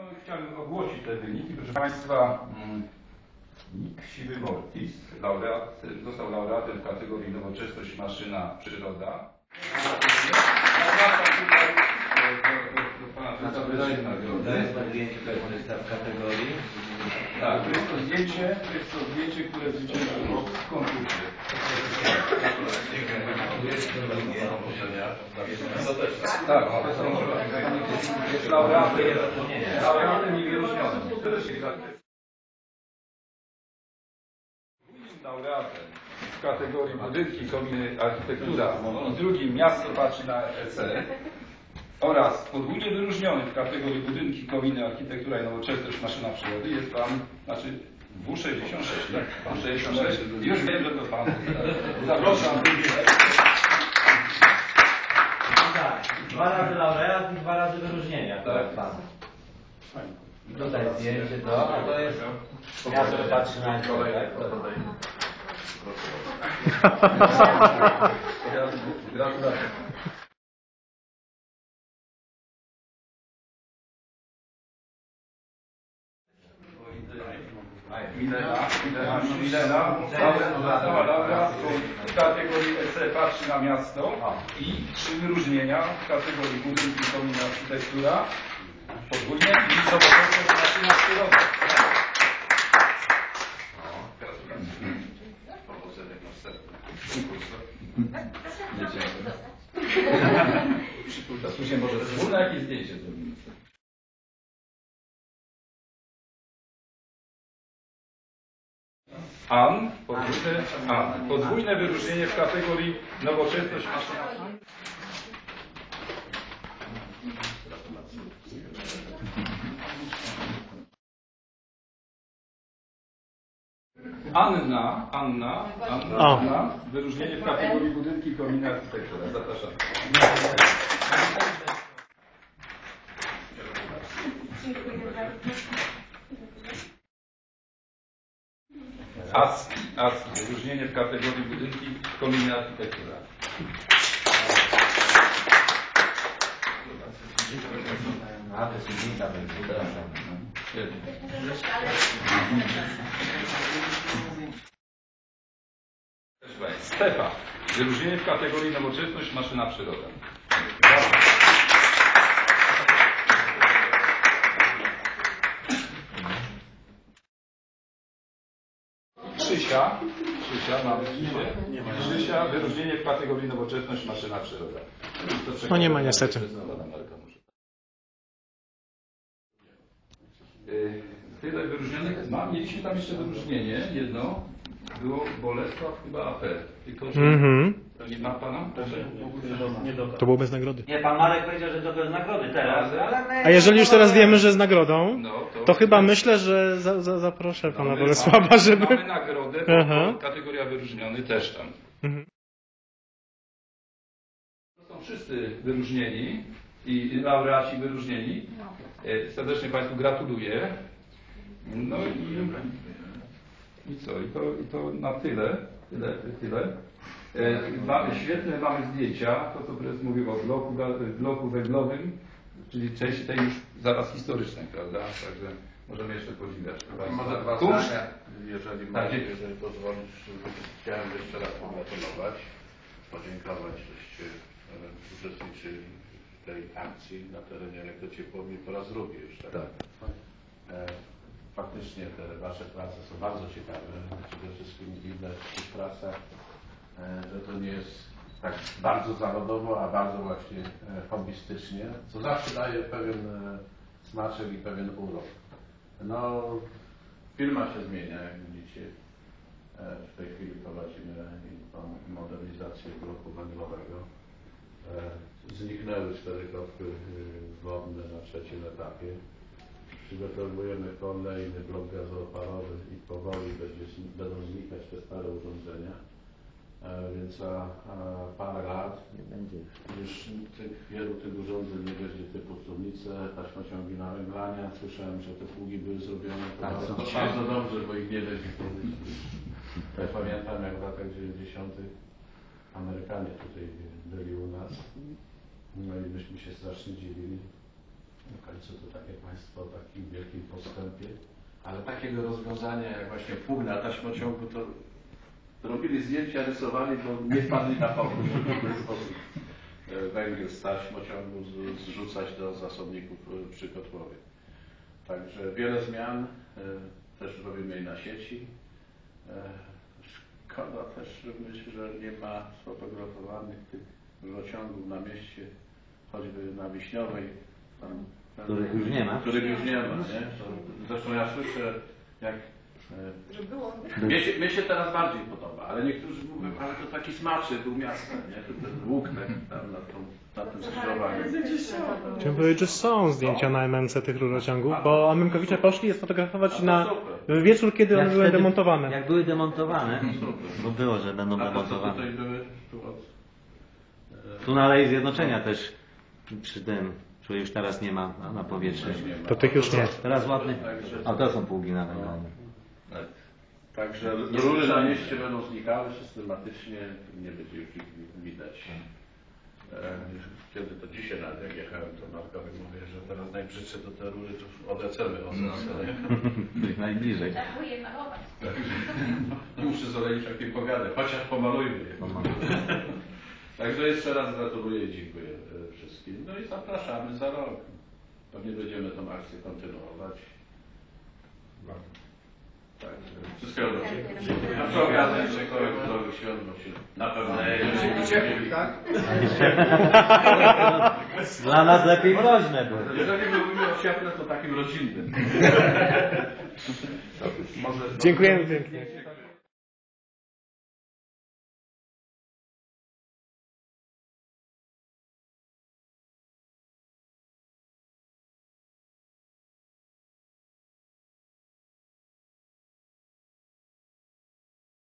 No, chciałbym ogłosić te wyniki. Proszę Państwa, mm, Nick Siwy Mortis, laureat, został laureatem w kategorii Nowoczesność Maszyna Przyroda. Tak, to jest to zdjęcie, to jest to zdjęcie, które zwyciężyło w konkursie. Tak, jest laureatem, w kategorii budynki, kominy, architektura i drugim miasto patrzy na EC oraz podwójnie wyróżniony w kategorii budynki, kominy, architektura i nowoczesność maszyna przyrody jest pan, znaczy W66, tak? Pan 66. Już wiem, że to pan. Zapraszam. Tak, dwa razy laureat i dwa razy Tak. Pan. Tutaj zdjęcie to, a to jest miasto patrzy na kolej, tak? Gratulacje. Milena, Milena, Milena, w kategorii EC Patrzy na Miasto i trzy wyróżnienia w kategorii Budynki, Komina, Architektura, podwójne i nowoczesność maszyna przyroda. Przytulta, słuchaj, może wspólne jakieś zdjęcie zrobimy. An, podwójne, An, podwójne wyróżnienie w kategorii nowoczesność maszyna. Anna, Anna, Anna, O. Anna, wyróżnienie w kategorii budynki, kominy, architektura. Zapraszam. ASKI, ASKI, wyróżnienie w kategorii budynki, kominy, architektura. A, to jest więc przepraszam. Stefa, wyróżnienie w kategorii nowoczesność, maszyna przyroda. Krzysia, Krzysia, mamy Krzysię. Krzysia, wyróżnienie w kategorii nowoczesność, maszyna przyroda. No nie ma niestety. Tyle wyróżnionych. Ma, mieliśmy tam jeszcze wyróżnienie, jedno. Było Bolesław chyba AP. Tylko, że to nie ma pana? To było bez nagrody. Nie, pan Marek powiedział, że to bez nagrody teraz, ale... A jeżeli już teraz wiemy, że z nagrodą, No, to, to chyba myślę, że za, za, zaproszę pana Mamy- Bolesława, mamy, żeby... Mamy nagrodę, bo, Aha. kategoria wyróżniony też tam. Mhm. To są wszyscy wyróżnieni i i laureaci wyróżnieni. E, Serdecznie Państwu gratuluję. No i, i co? I to, I to na tyle. Tyle, tyle. E, Mamy, świetne mamy zdjęcia, to co prezes mówił o bloku, bloku węglowym, czyli części tej już zaraz historycznej, prawda? Także możemy jeszcze podziwiać. Może dwa Kunszt- zdania, jeżeli, Tak, jeżeli pozwolisz, chciałem jeszcze raz pogratulować, podziękować, żeście e, uczestniczyli tej akcji na terenie Lekko Ciepłowni po raz drugi już. Tak. E, Faktycznie te Wasze prace są bardzo ciekawe. Przede wszystkim widać w tych pracach, e, że to nie jest tak bardzo zawodowo, a bardzo właśnie e, hobbystycznie, co zawsze daje pewien e, smaczek i pewien urok. No, Firma się zmienia, jak widzicie. E, W tej chwili prowadzimy modernizację bloku węglowego. Zniknęły cztery kropki y, wodne na trzecim etapie. Przygotowujemy kolejny blok gazooparowy i powoli będzie, będą znikać te stare urządzenia. E, Więc za parę lat Nie będzie. już tych, wielu tych urządzeń nie będzie typu studnice, taśmociągi nawęglania. Słyszałem, że te pługi były zrobione. To Tak, bardzo, są bardzo dobrze, bo ich nie będzie. Ja pamiętam, jak w latach 90. Amerykanie tutaj byli u nas. No i myśmy się strasznie dziwili. w końcu to tak jak Państwo w takim wielkim postępie, ale takiego rozwiązania jak właśnie pług na taśmociągu to robili zdjęcia, rysowali, bo nie wpadli na pomysł, żeby w ten sposób węgiel z taśmociągu zrzucać do zasobników e, przy kotłowie. Także wiele zmian e, też robimy i na sieci. E, Szkoda też, myślę, że nie ma sfotografowanych tych rurociągów na mieście, choćby na Wiśniowej. Tam, tam, Których już nie ma. Których już nie ma, nie? To, zresztą ja słyszę, jak... e, Że było. mnie się, mnie się teraz bardziej podoba, ale niektórzy mówią, ale to taki smaczny był miasta, nie? To ten łuk taki tam na, tą, na tym skrzyżowaniu. Chciałem powiedzieć, że są zdjęcia na MMC tych rurociągów, bo Amymkowicze poszli je sfotografować na wieczór, kiedy one Jak były wtedy- demontowane. Jak były demontowane, bo było, że będą demontowane. Tu od... na Alei Zjednoczenia też przy tym, że już teraz nie ma na- na powietrzu. nie. To tych już nie. Teraz ładny. Także- A to są pługi na węglanie. Także rury na mieście będą znikały systematycznie, nie będzie już ich widać. E, Kiedy to dzisiaj nawet jak jechałem, to Markowi mówię, że teraz najbrzydsze to te rury to od ECL wychodzą. Tych najbliżej. Malować. Muszę z Olejczakiem pogadać, chociaż pomalujmy je. Także jeszcze raz gratuluję i dziękuję e, wszystkim. No i zapraszamy za rok. Pewnie będziemy tą akcję kontynuować. Tak, wszystkiego dobrego. A przy okazji kogoś zdrowych świąt, bo się na pewno nie tak? Dla nas lepiej groźne było. Jeżeli mówimy o cieple, to takim rodzinnym. Może Dziękujemy pięknie.